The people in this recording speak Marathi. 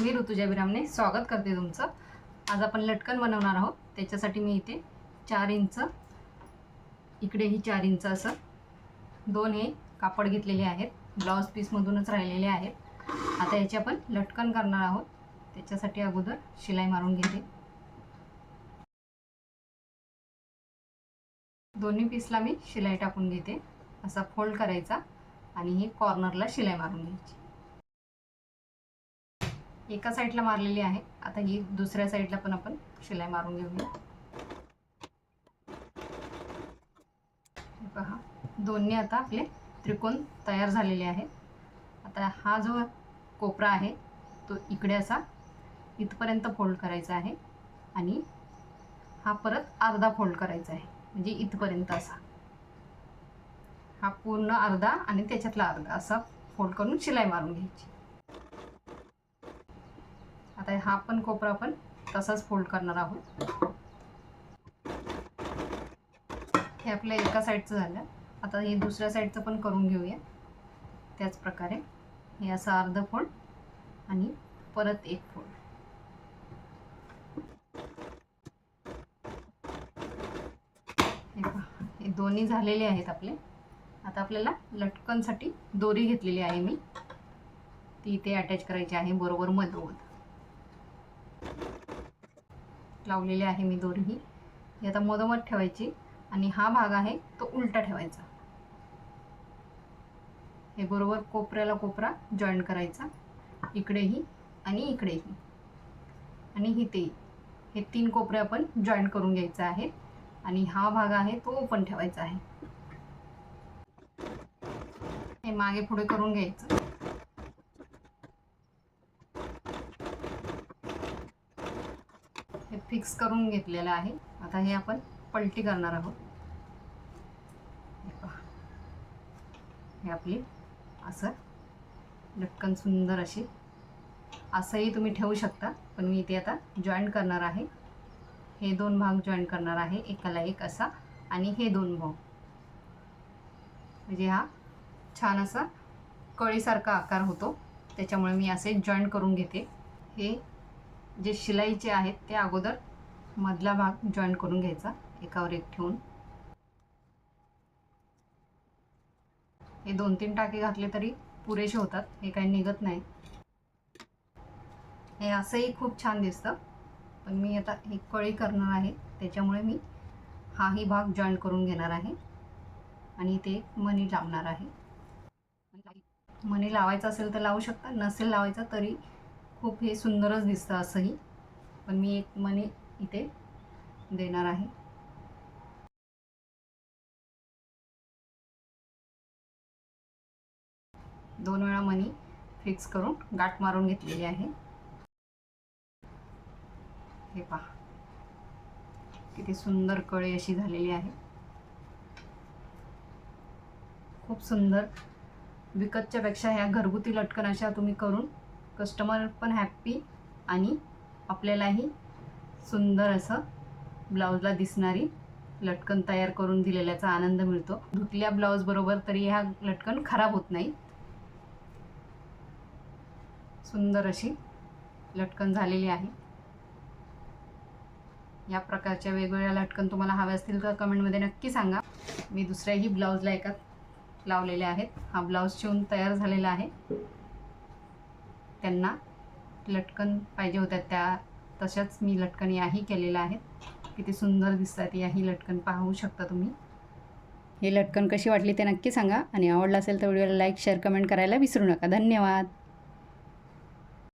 मी ऋतुजा विरामने स्वागत करते तुमचं. आज आपण लटकन बनवणार आहोत. त्याच्यासाठी मी इथे चार इंच इकडेही चार इंच असं दोन हे कापड घेतलेले आहेत. ब्लाऊज पीसमधूनच राहिलेले आहेत. आता याचे आपण लटकन करणार आहोत. त्याच्यासाठी अगोदर शिलाई मारून घेते. दोन्ही पीसला मी शिलाई टाकून घेते. असा फोल्ड करायचा आणि ही कॉर्नरला शिलाई मारून घ्यायची. एका साईडला मारलेली आहे. आता ही दुसऱ्या साईडला पण आपण शिलाई मारून घेऊया. पहा दोन्ही आता आपले त्रिकोण तयार झालेले आहेत. आता हा जो कोपरा आहे तो इकडे असा इथपर्यंत फोल्ड करायचा आहे आणि हा परत अर्धा फोल्ड करायचा आहे. म्हणजे इथपर्यंत असा. हा पूर्ण अर्धा आणि त्याच्यातला अर्धा असा फोल्ड करून शिलाई मारून घ्यायची. आता हा पण कोपरा आपण तसाच फोल्ड करणार आहोत. हे आपल्या एका साईडचं झालं. आता हे दुसऱ्या साईडचं पण करून घेऊया. त्याच प्रकारे हे असं अर्ध फोल्ड आणि परत एक फोल्ड हे हे दोन्ही झालेले आहेत आपले. आता आपल्याला लटकनसाठी दोरी घेतलेली आहे मी. ती इथे अटॅच करायची आहे बरोबर मधोमध. लावलेली आहे मी दोरी ही आता मधोमध ठेवायची आणि हा भाग आहे तो उलटा ठेवायचा. हे बरोबर कोपऱ्याला कोपरा जॉईन करायचा. इकडेही आणि इकडेही. आणि इथेही हे तीन कोपरे आपण जॉईन करून घ्यायचे आहे आणि हा भाग आहे तो ओपन ठेवायचा आहे. हे मागे पुढे करून घ्यायचं. हे फिक्स करून घेतलेलं आहे. आता हे आपण पलटी करणार आहोत. हे आपली असं लटकन सुंदर अशी असंही तुम्ही ठेवू शकता पण मी इथे आता जॉईन करणार आहे. हे दोन भाग जॉईन करणार आहे एकाला एक असा आणि हे दोन भाग. म्हणजे हा छान असा कळीसारखा आकार होतो त्याच्यामुळे मी असे जॉईन करून घेते. हे जे शिलाईचे आहेत ते अगोदर मधला भाग जॉईन करून घ्यायचा. एकावर एक ठेवून. हे दोन तीन टाके घातले तरी पुरेसे होतात. हे काही निघत नाही. हे असंही खूप छान दिसतं. पण मी आता ही कळी करणार आहे. त्याच्यामुळे मी हाही भाग जॉईन करून घेणार आहे. आणि ते मनी लावणार आहे. मणी लावायचं असेल तर लावू शकता. नसेल लावायचं तरी खूप हे सुंदरच दिसतं असंही. पण मी एक मनी इथे देणार आहे. दोन वेळा मनी फिक्स करून गाठ मारून घेतलेली आहे. हे पहा. किती सुंदर कळे अशी झालेली आहे. खूप सुंदर. विकतच्या पेक्षा ह्या घरगुती लटकन अशा तुम्ही करून कस्टमर पण हॅप्पी आणि आपल्यालाही सुंदर असं ब्लाऊजला दिसणारी लटकन तयार करून दिलेल्याचा आनंद मिळतो. धुतल्या ब्लाऊजबरोबर तरी ह्या लटकन खराब होत नाही. सुंदर अशी लटकन झालेली आहे. या प्रकारच्या वेगवेगळ्या लटकन तुम्हाला हव्या असतील तर कमेंटमध्ये नक्की सांगा. मी दुसऱ्याही ब्लाऊजला एकात लावलेल्या आहेत. हा ब्लाऊज शिवून तयार झालेला आहे. त्यांना लटकन पाहिजे होत्या त्या. तशाच मी लटकन याही केलेल्या आहेत. किती सुंदर दिसतात याही लटकन. पाहू शकता तुम्ही. हे लटकन कशी वाटली ते नक्की सांगा. आणि आवडलं असेल तर व्हिडिओला लाईक शेअर कमेंट करायला विसरू नका. धन्यवाद.